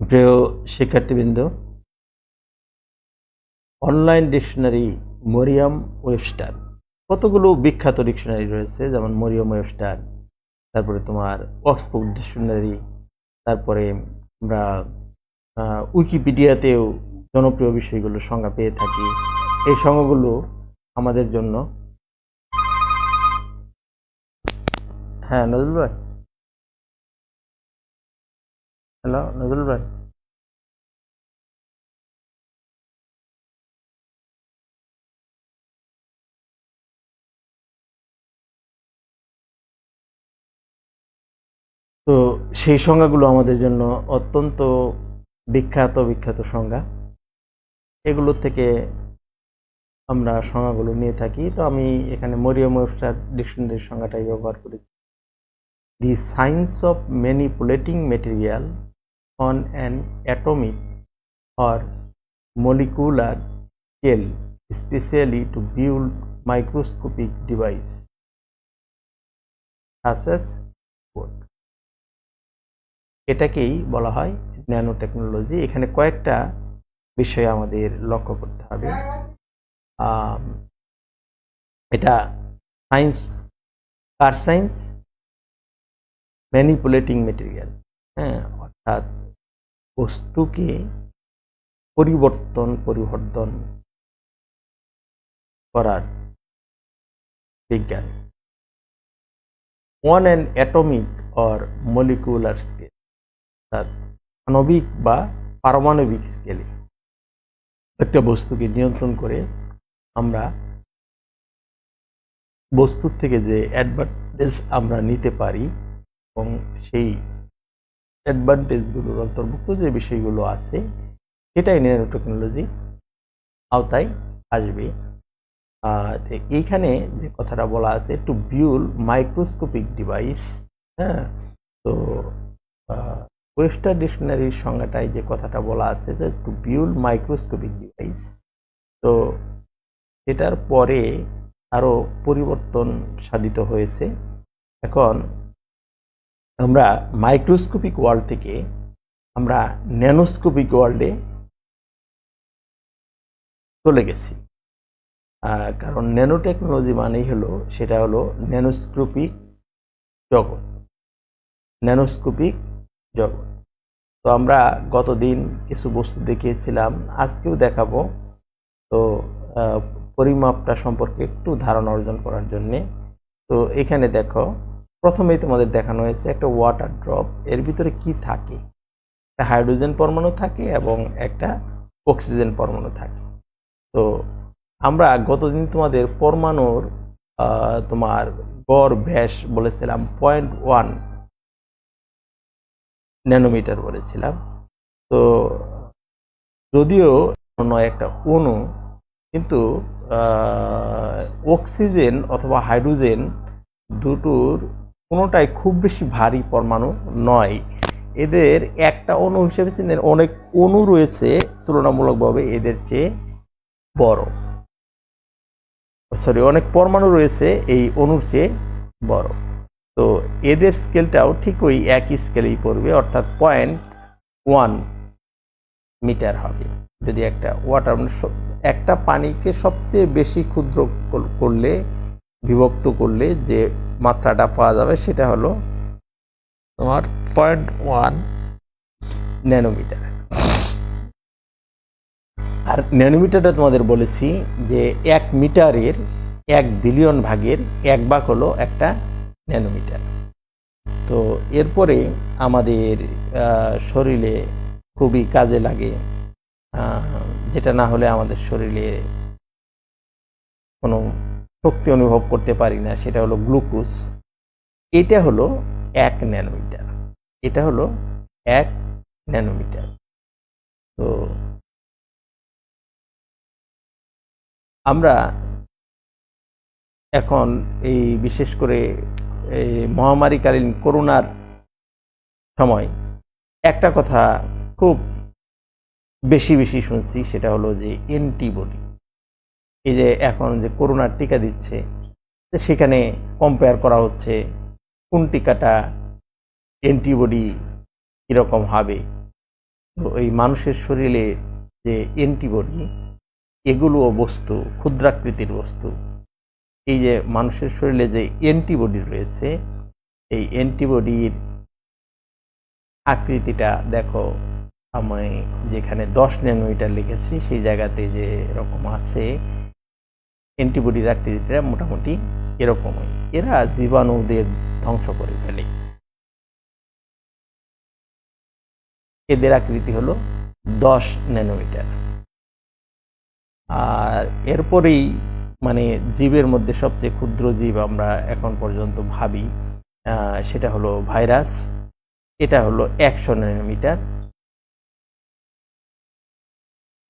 প্রিয় শিক্ষার্থীবৃন্দ, online dictionary Mariam Webster. কতগুলো বিখ্যাত ডিকশনারি রয়েছে, যেমন মরিয়াম ওয়েবস্টার, তারপরে তোমার অক্সফোর্ড ডিকশনারি, তারপরে আমরা উইকিপিডিয়াতেও জনপ্রিয় বিষয়গুলোর সংজ্ঞা পেয়ে থাকি। এই সংজ্ঞাগুলো আমাদের জন্য। হ্যাঁ নজরুল ভাই। হ্যালো নজরুল ভাই তো সেই সংজ্ঞাগুলো আমাদের জন্য অত্যন্ত বিখ্যাত বিখ্যাত সংজ্ঞা। এগুলো থেকে আমরা সংজ্ঞাগুলো নিয়ে থাকি। তো আমি এখানে মরিয়ম ওয়েবস্টার ডিকশনারির সংজ্ঞাটাই ব্যবহার করি the science of manipulating material on an atomic or molecular scale, especially to build microscopic device such as code. এটাকেই বলা হয় ন্যানো টেকনোলজি এখানে কয়েকটা বিষয় আমাদের লক্ষ্য করতে হবে। এটা সায়েন্স কার সায়েন্স? Manipulating material. হ্যাঁ অর্থাৎ বস্তুকে পরিবর্তন পরিবর্তন করার বিজ্ঞান। On an atomic or molecular scale, অর্থাৎ আণবিক বা পারমাণবিক স্কেলে। একটা বস্তুকে নিয়ন্ত্রণ করে আমরা বস্তুর থেকে যে অ্যাডভান্টেজ আমরা নিতে পারি এবং সেই অ্যাডভান্টেজগুলোর অন্তর্ভুক্ত যে বিষয়গুলো আছে, সেটাই ন্যানো টেকনোলজি আওতায় আসবে। এইখানে যে কথাটা বলা আছে টু বিউল মাইক্রোস্কোপিক ডিভাইস হ্যাঁ? তো ওয়েস্টার ডিকশনারির সংজ্ঞাটায় যে কথাটা বলা আছে যে টু বিউল মাইক্রোস্কোপিক ডিভাইস তো সেটার পরে আরও পরিবর্তন সাধিত হয়েছে। এখন আমরা মাইক্রোস্কোপিক ওয়ার্ল্ড থেকে আমরা ন্যানোস্কোপিক ওয়ার্ল্ডে চলে গেছি। কারণ ন্যানো টেকনোলজি মানেই হলো, সেটা হলো ন্যানোস্কোপিক জগৎ। ন্যানোস্কোপিক জগৎ। তো আমরা গতদিন কিছু বস্তু দেখিয়েছিলাম, আজকেও দেখাবো। তো পরিমাপটা সম্পর্কে একটু ধারণা অর্জন করার জন্যে। তো এখানে দেখো প্রথমেই তোমাদের দেখানো হয়েছে একটা ওয়াটার ড্রপ এর ভিতরে কি থাকে? একটা হাইড্রোজেন পরমাণু থাকে এবং একটা অক্সিজেন পরমাণু থাকে। তো আমরা গতদিন তোমাদের পরমাণুর তোমার গড় ব্যাস বলেছিলাম পয়েন্ট ওয়ান ন্যানোমিটার বলেছিলাম। তো যদিও নয়, একটা অণু, কিন্তু অক্সিজেন অথবা হাইড্রোজেন দুটোর কোনোটাই খুব বেশি ভারী পরমাণু নয়। এদের একটা অণু হিসেবে চিনেন অনেক অণু রয়েছে, তুলনামূলকভাবে এদের চেয়ে বড়। সরি অনেক পরমাণু রয়েছে, এই অণুর চেয়ে বড়। তো এদের স্কেলটাও ঠিক ওই একই স্কেলেই পড়বে, অর্থাৎ পয়েন্ট ওয়ান মিটার হবে। যদি একটা ওয়াটার মানে একটা পানিকে সবচেয়ে বেশি ক্ষুদ্র করলে বিভক্ত করলে যে মাত্রাটা পাওয়া যাবে সেটা হলো তোমার পয়েন্ট ওয়ান ন্যানোমিটার আর ন্যানোমিটারটা তোমাদের বলেছি যে এক মিটারের এক বিলিয়ন ভাগের এক ভাগ হলো একটা ন্যানোমিটার তো এরপরে আমাদের শরীরে খুবই কাজে লাগে যেটা না হলে আমাদের শরীরে কোনো শক্তি অনুভব করতে পারি না, সেটা হলো গ্লুকোজ। এটা হলো এক ন্যানোমিটার। এটা হলো এক ন্যানোমিটার। তো আমরা এখন এই বিশেষ করে এই মহামারীকালীন করোনার সময় একটা কথা খুব বেশি বেশি শুনছি, সেটা হলো যে অ্যান্টিবডি। এই যে এখন যে করোনার টিকা দিচ্ছে সেখানে কম্পেয়ার করা হচ্ছে কোন টিকাটা অ্যান্টিবডি কীরকম হবে। তো এই মানুষের শরীরে যে অ্যান্টিবডি এগুলোও বস্তু, ক্ষুদ্রাকৃতির বস্তু। এই যে মানুষের শরীরে যে অ্যান্টিবডি রয়েছে, এই অ্যান্টিবডির আকৃতিটা দেখো, আমি যেখানে দশ ন্যানোমিটার লিখেছি, সেই জায়গাতে যে এরকম আছে অ্যান্টিবডির আকৃতিটা মোটামুটি এরকমই। এরা জীবাণুদের ধ্বংস করে ফেলে। এদের আকৃতি হলো দশ ন্যানোমিটার। আর এরপরেই মানে জীবের মধ্যে সবচেয়ে ক্ষুদ্র জীব আমরা এখন পর্যন্ত ভাবি সেটা হলো ভাইরাস। এটা হলো একশো ন্যানোমিটার।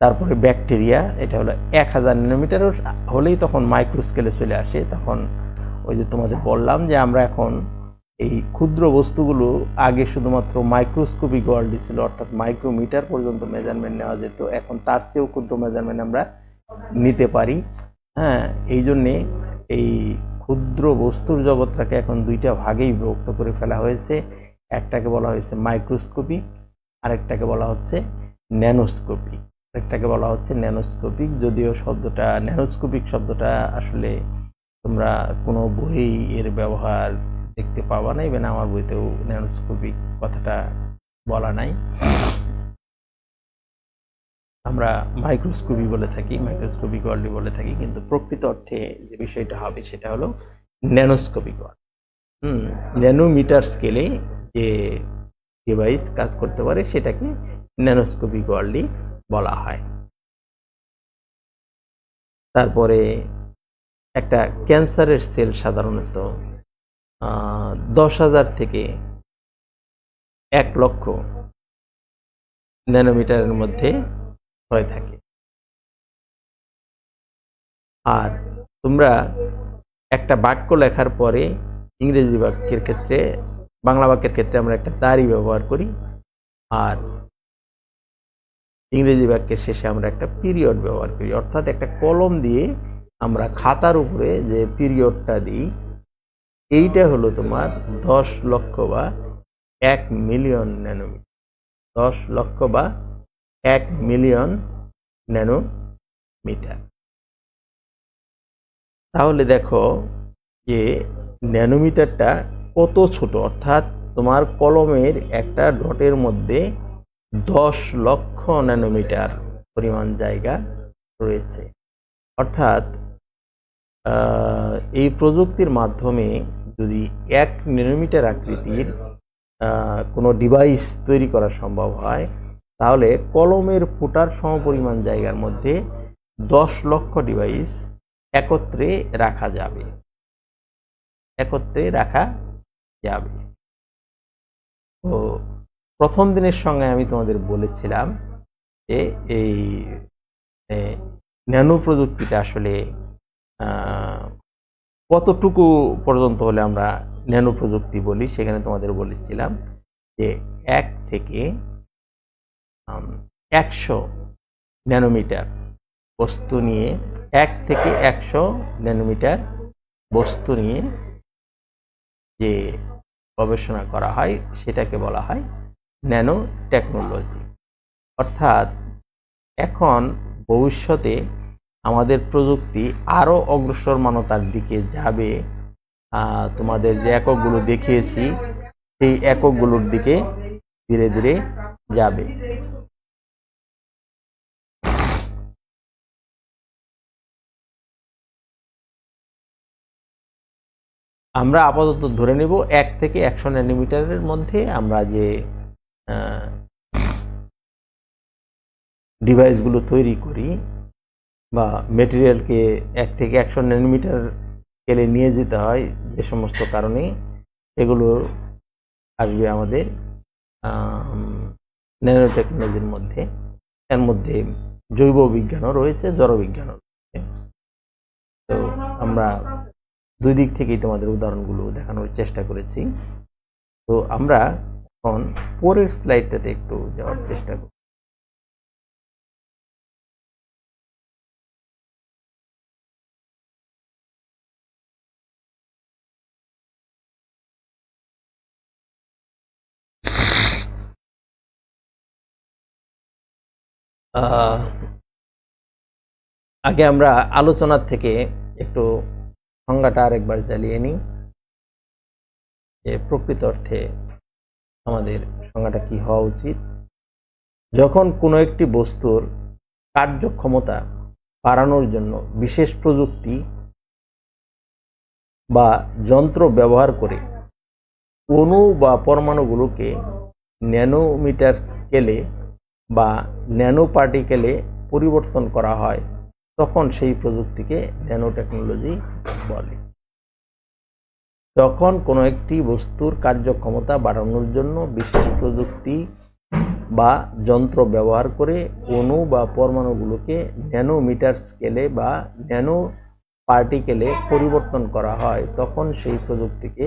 তারপরে ব্যাকটেরিয়া, এটা হলো এক হাজার ন্যানোমিটার হলেই তখন মাইক্রোস্কেলে চলে আসে। তখন ওই যে তোমাদের বললাম যে আমরা এখন এই ক্ষুদ্র বস্তুগুলো আগে শুধুমাত্র মাইক্রোস্কোপিক ওয়ার্ল্ডে ছিল, অর্থাৎ মাইক্রোমিটার পর্যন্ত মেজারমেন্ট নেওয়া যেত। এখন তার চেয়েও ক্ষুদ্র মেজারমেন্ট আমরা নিতে পারি। হ্যাঁ এই জন্যে এই ক্ষুদ্র বস্তুর জগৎটাকে এখন দুইটা ভাগেই বিভক্ত করে ফেলা হয়েছে। একটাকে বলা হয়েছে মাইক্রোস্কোপি আরেকটাকে বলা হচ্ছে ন্যানোস্কোপিক আরেকটাকে বলা হচ্ছে ন্যানোস্কোপিক, যদিও শব্দটা, ন্যানোস্কোপিক শব্দটা আসলে তোমরা কোনো বই এর ব্যবহার দেখতে পাবা না ইভেন আমার বইতেও ন্যানোস্কোপিক কথাটা বলা নাই। আমরা মাইক্রোস্কোপি বলে থাকি, মাইক্রোস্কোপিক ওয়ার্ল্ড বলে থাকি, কিন্তু প্রকৃত অর্থে যে বিষয়টা হবে সেটা হলো ন্যানোস্কোপিক ওয়ার্ল্ড হুম, ন্যানোমিটার স্কেলে যে ডিভাইস কাজ করতে পারে সেটাকে ন্যানোস্কোপিক ওয়ার্ল্ডই বলা হয়। তারপরে একটা ক্যান্সারের সেল সাধারণত দশ হাজার থেকে এক লক্ষ ন্যানোমিটারের মধ্যে হয়ে থাকে। আর তোমরা একটা বাক্য লেখার পরে ইংরেজি বাক্যের ক্ষেত্রে, বাংলা বাক্যের ক্ষেত্রে আমরা একটা তারই ব্যবহার করি। আর ইংরেজি বাক্যের শেষে আমরা একটা পিরিয়ড ব্যবহার করি। অর্থাৎ একটা কলম দিয়ে আমরা খাতার উপরে যে পিরিয়ডটা দিই, এইটা হলো তোমার দশ লক্ষ বা এক মিলিয়ন ন্যানোমিটার দশ লক্ষ বা এক মিলিয়ন ন্যানোমিটার তাহলে দেখো যে ন্যানোমিটারটা কত ছোট? অর্থাৎ তোমার কলমের একটা ডটের মধ্যে দশ লক্ষ ন্যানোমিটার পরিমাণ জায়গা রয়েছে। অর্থাৎ এই প্রযুক্তির মাধ্যমে যদি এক ন্যানোমিটার আকৃতির কোনো ডিভাইস তৈরি করা সম্ভব হয়, তাহলে কলমের ফুটার সমপরিমাণ জায়গার মধ্যে দশ লক্ষ ডিভাইস একত্রে রাখা যাবে। একত্রে রাখা যাবে। তো প্রথম দিনের সঙ্গে আমি তোমাদের বলেছিলাম যে এই ন্যানো প্রযুক্তিটা আসলে কতটুকু পর্যন্ত হলে আমরা ন্যানো প্রযুক্তি বলি, সেখানে তোমাদের বলেছিলাম যে এক থেকে একশো ন্যানোমিটার বস্তু নিয়ে, এক থেকে একশো ন্যানোমিটার বস্তু নিয়ে যে গবেষণা করা হয়, সেটাকে বলা হয় ন্যানো টেকনোলজি। অর্থাৎ এখন ভবিষ্যতে আমাদের প্রযুক্তি আরও অগ্রসরমানতার দিকে যাবে। তোমাদের যে এককগুলো দেখিয়েছি, সেই এককগুলোর দিকে ধীরে ধীরে যাবে। আমরা আপাতত ধরে নেব এক থেকে একশো ন্যানোমিটারের মধ্যে আমরা যে ডিভাইসগুলো তৈরি করি বা মেটেরিয়ালকে এক থেকে একশো ন্যানোমিটার স্কেলে নিয়ে যেতে হয় যে সমস্ত কারণে এগুলো আসবে আমাদের ন্যানো টেকনোলজির মধ্যে। এর মধ্যে জৈব বিজ্ঞানও রয়েছে জড়বিজ্ঞানও রয়েছে। তো আমরা দুই দিক থেকেই তোমাদের উদাহরণগুলো দেখানোর চেষ্টা করেছি। তো আমরা এখন পরের স্লাইডটাতে একটু যাওয়ার চেষ্টা করি আগে আমরা আলোচনার থেকে একটু সংজ্ঞাটা আরেকবার জ্বালিয়ে নিই। যে প্রকৃত অর্থে আমাদের সংজ্ঞাটা কি হওয়া উচিত? যখন কোনো একটি বস্তুর কার্যক্ষমতা বাড়ানোর জন্য বিশেষ প্রযুক্তি বা যন্ত্র ব্যবহার করে অণু বা পরমাণুগুলোকে ন্যানোমিটার স্কেলে বা ন্যানো পার্টিকেলে পরিবর্তন করা হয়, তখন সেই প্রযুক্তিকে ন্যানো টেকনোলজি বলে। যখন কোনো একটি বস্তুর কার্যক্ষমতা বাড়ানোর জন্য বিশেষ প্রযুক্তি বা যন্ত্র ব্যবহার করে অণু বা পরমাণুগুলোকে ন্যানোমিটার স্কেলে বা ন্যানো পার্টিকেলে পরিবর্তন করা হয়, তখন সেই প্রযুক্তিকে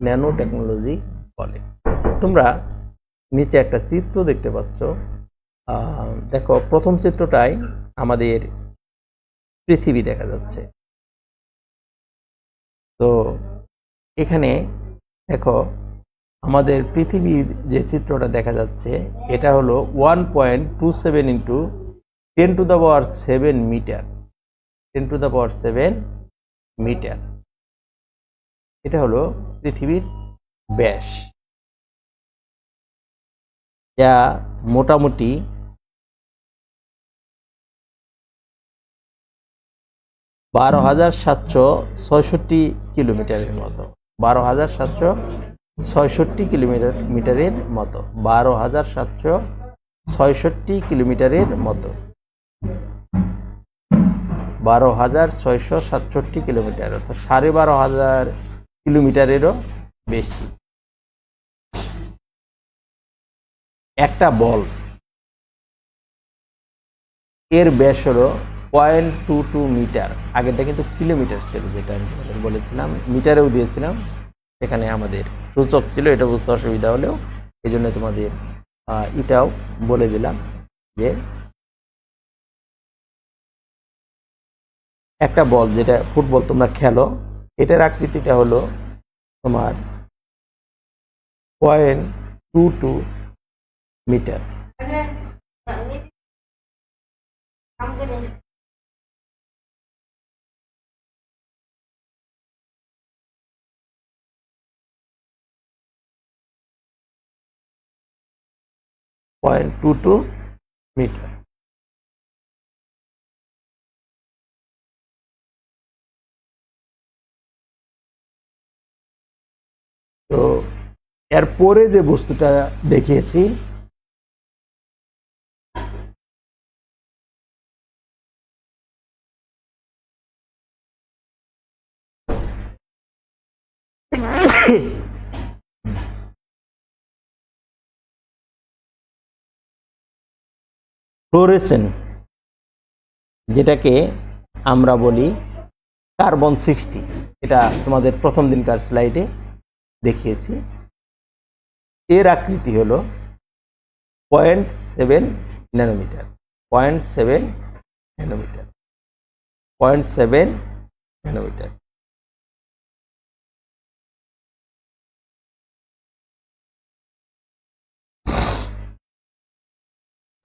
ন্যানো টেকনোলজি বলে। তোমরা নিচে একটা চিত্র দেখতে পাচ্ছ। দেখো, প্রথম চিত্রটায় আমাদের পৃথিবী দেখা যাচ্ছে। তো এখানে দেখো, আমাদের পৃথিবীর যে চিত্রটা দেখা যাচ্ছে, এটা হলো one point two seven into ten to the power seven metre ten to the power seven metre এটা হলো পৃথিবীর ব্যাস। যা মোটামুটি বারো হাজার সাতশো ছয়ষট্টি কিলোমিটারের মতো। বারো হাজার সাতশো ছয়ষট্টি কিলোমিটার, মিটারের মতো। বারো হাজার সাতশো ছয়ষট্টি কিলোমিটারের মতো। বারো হাজার ছয়শো সাতষট্টি কিলোমিটার, অর্থাৎ সাড়ে বারো হাজার কিলোমিটারেরও বেশি। একটা বল। এর ব্যাস হলো পয়েন্ট টু টু মিটার। আগেরটা কিন্তু কিলোমিটার ছিল যেটা আমি বলেছিলাম। মিটারেও দিয়েছিলাম। সেখানে আমাদের সূচক ছিল, এটা বুঝতে অসুবিধা হলেও। এই জন্য তোমাদের এটাও বলে দিলাম যে একটা বল যেটা ফুটবল তোমরা খেলো, এটার আকৃতিটা হলো তোমার point two two metre. Point two two metre. তো এরপরে যে বস্তুটা দেখিয়েছি ফ্লোরেসেন্ট, যেটাকে আমরা বলি কার্বন সিক্সটি। এটা তোমাদের প্রথম দিনকার স্লাইডে দেখিয়েছি। এর আকৃতি হলো point seven nanometre. Point seven nanometre. Point seven nanometre.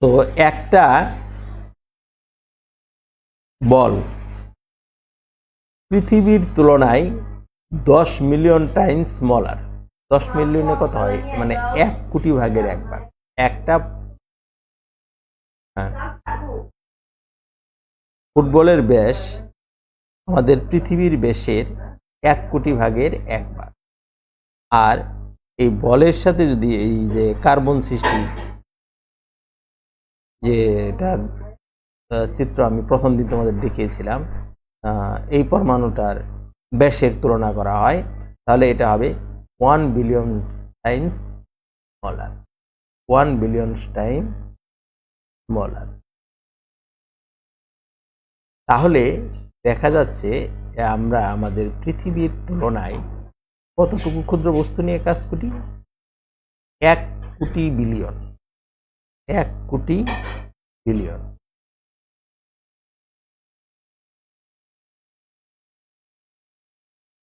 তো একটা বল পৃথিবীর তুলনায় দশ মিলিয়ন টাইম স্মলার দশ মিলিয়নে কত হয় মানে এক কোটি ভাগের এক ভাগ একটা হ্যাঁ। ফুটবলের ব্যাস আমাদের পৃথিবীর ব্যাসের এক কোটি ভাগের এক ভাগ আর এই বলের সাথে যদি এই যে কার্বন সৃষ্টি যে আহ, চিত্র আমি প্রথম দিন তোমাদের দেখিয়েছিলাম এই পরমাণুটার ব্যাসের তুলনা করা হয় তাহলে এটা হবে one billion times smaller one billion time smaller তাহলে দেখা যাচ্ছে আমরা আমাদের পৃথিবীর তুলনায় কতটুকু ক্ষুদ্র বস্তু নিয়ে কাজ করি? এক কোটি বিলিয়ন এক কোটি বিলিয়ন।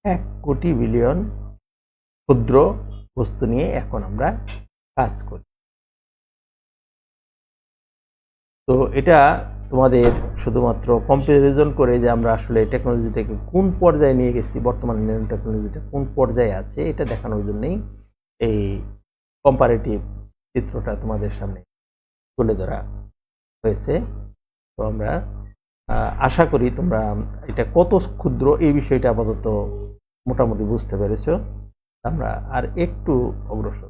এক কোটি বিলিয়ন ক্ষুদ্র বস্তু নিয়ে এখন আমরা কাজ করি। তো এটা তোমাদের শুধুমাত্র কম্পারিজন করে যে আমরা আসলে টেকনোলজিটাকে কোন পর্যায়ে নিয়ে গেছি, বর্তমানে ন্যানো টেকনোলজিটা কোন পর্যায়ে আছে, এটা দেখানোর জন্যই এই কম্পারেটিভ চিত্রটা তোমাদের সামনে তুলে ধরা হয়েছে। তো আমরা আশা করি তোমরা এটা কত ক্ষুদ্র এই বিষয়টা আপাতত মোটামুটি বুঝতে পেরেছ। আমরা আর একটু অগ্রসর।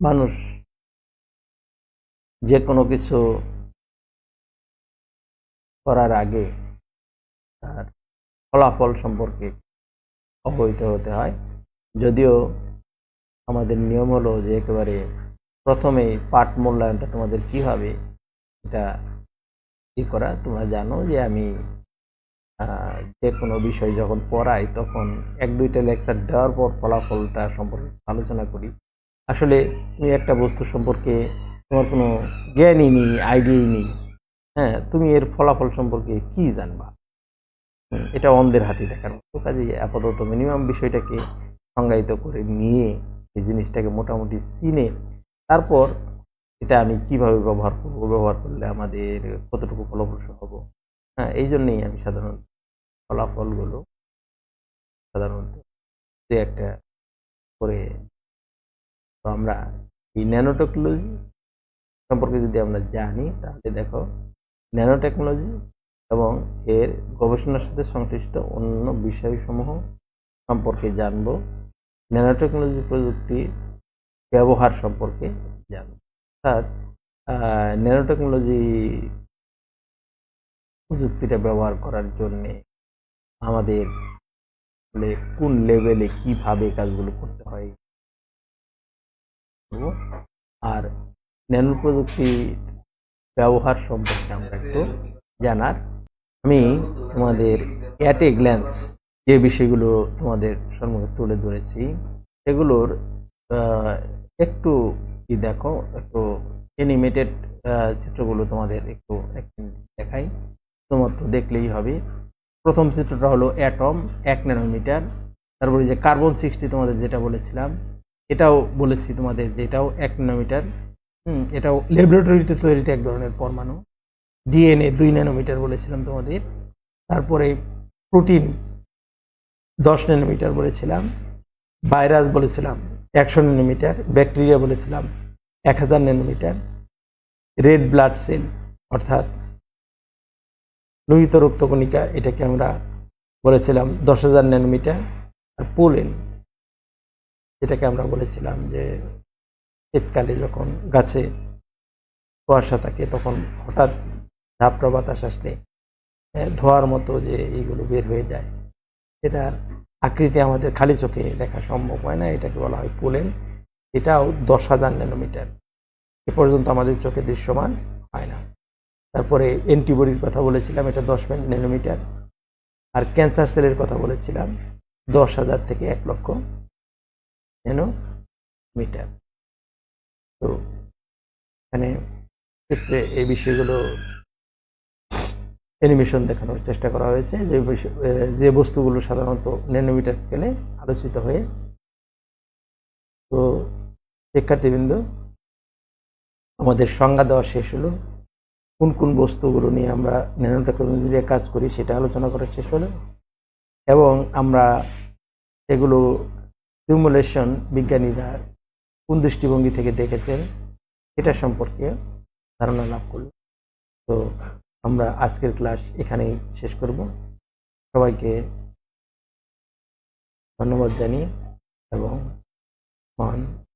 মানুষ যে কোনো কিছু করার আগে তার ফলাফল সম্পর্কে অবহিত হতে হয়। যদিও আমাদের নিয়ম হলো যে একেবারে প্রথমে পাঠ মূল্যায়নটা তোমাদের কি হবে এটা ই করা। তোমরা জানো যে আমি যে কোনো বিষয় যখন পড়াই তখন এক, দুইটা লেকচার দেওয়ার পর ফলাফলটা সম্পর্কে আলোচনা করি। আসলে তুমি একটা বস্তু সম্পর্কে তোমার কোনো জ্ঞানই নেই, আইডিয়াই নেই। হ্যাঁ তুমি এর ফলাফল সম্পর্কে কি জানবা? এটা অন্ধের হাতে দেখার মতো কাজে আপাতত মিনিমাম বিষয়টাকে সংজ্ঞায়িত করে নিয়ে এই জিনিসটাকে মোটামুটি চিনে তারপর এটা আমি কীভাবে ব্যবহার করব, ব্যবহার করলে আমাদের কতটুকু ফলপ্রসূ হব? হ্যাঁ এই জন্যই আমি সাধারণত ফলাফলগুলো সাধারণত দু একটা করে তো আমরা এই ন্যানো টেকনোলজি সম্পর্কে যদি আমরা জানি, তাহলে দেখো ন্যানো টেকনোলজি এবং এর গবেষণার সাথে সংশ্লিষ্ট অন্য বিষয়সমূহ সম্পর্কে জানব। ন্যানো টেকনোলজি প্রযুক্তি ব্যবহার সম্পর্কে জানব। অর্থাৎ ন্যানো টেকনোলজি প্রযুক্তিটা ব্যবহার করার জন্যে আমাদের কোন লেভেলে কীভাবে কাজগুলো করতে হয়। আর ন্যানো প্রযুক্তি ব্যবহার সম্পর্কে আমরা একটু জানার। আমি তোমাদের অ্যাট এ গ্ল্যান্স যে বিষয়গুলো তোমাদের সম্মুখে তুলে ধরেছি, সেগুলোর একটু কি দেখো, একটু অ্যানিমেটেড চিত্রগুলো তোমাদের একটু দেখাই। তোমাত্র দেখলেই হবে। প্রথম চিত্রটা হলো অ্যাটম এক ন্যানোমিটার। তারপরে যে কার্বন সিক্সটি তোমাদের যেটা বলেছিলাম, এটাও বলেছি তোমাদের যে এটাও এক ন্যানোমিটার। হুম, এটাও ল্যাবরেটরিতে তৈরিতে এক ধরনের পরমাণু। ডিএনএ দুই ন্যানোমিটার বলেছিলাম তোমাদের। তারপরে প্রোটিন দশ ন্যানোমিটার বলেছিলাম। ভাইরাস বলেছিলাম একশো ন্যানোমিটার ব্যাকটেরিয়া বলেছিলাম এক হাজার ন্যানোমিটার রেড ব্লাড সেল অর্থাৎ লোহিত রক্তকণিকা, এটাকে আমরা বলেছিলাম দশ হাজার ন্যানোমিটার আর পোলেন এটাকে আমরা বলেছিলাম যে শীতকালে যখন গাছে কুয়াশা থাকে, তখন হঠাৎ ঝাপটা বাতাস আসলে ধোঁয়ার মতো যে এইগুলো বের হয়ে যায়। সেটার আকৃতি আমাদের খালি চোখে দেখা সম্ভব হয় না, এটাকে বলা হয় পোলেন। এটাও দশ হাজার ন্যানোমিটার। এ পর্যন্ত আমাদের চোখে দৃশ্যমান হয় না। তারপরে অ্যান্টিবডির কথা বলেছিলাম, এটা দশ ন্যানোমিটার। আর ক্যান্সার সেলের কথা বলেছিলাম, দশ হাজার থেকে এক লক্ষ ন্যানোমিটার। তো এখানে ক্ষেত্রে এই বিষয়গুলো অ্যানিমেশন দেখানোর চেষ্টা করা হয়েছে। যে বিষয় যে বস্তুগুলো সাধারণত ন্যানোমিটার স্কেলে আলোচিত হয়ে তো শিক্ষার্থীবৃন্দ আমাদের সংজ্ঞা দেওয়া শেষ হলো। কোন কোন বস্তুগুলো নিয়ে আমরা ন্যানো টেকনোলজি নিয়ে কাজ করি সেটা আলোচনা করা শেষ হলো এবং আমরা এগুলো সিমুলেশন বিজ্ঞানীরা কোন দৃষ্টিভঙ্গি থেকে দেখেছেন এটা সম্পর্কে ধারণা লাভ করল তো আমরা আজকের ক্লাস এখানেই শেষ করব। সবাইকে ধন্যবাদ জানিয়ে এবং মহান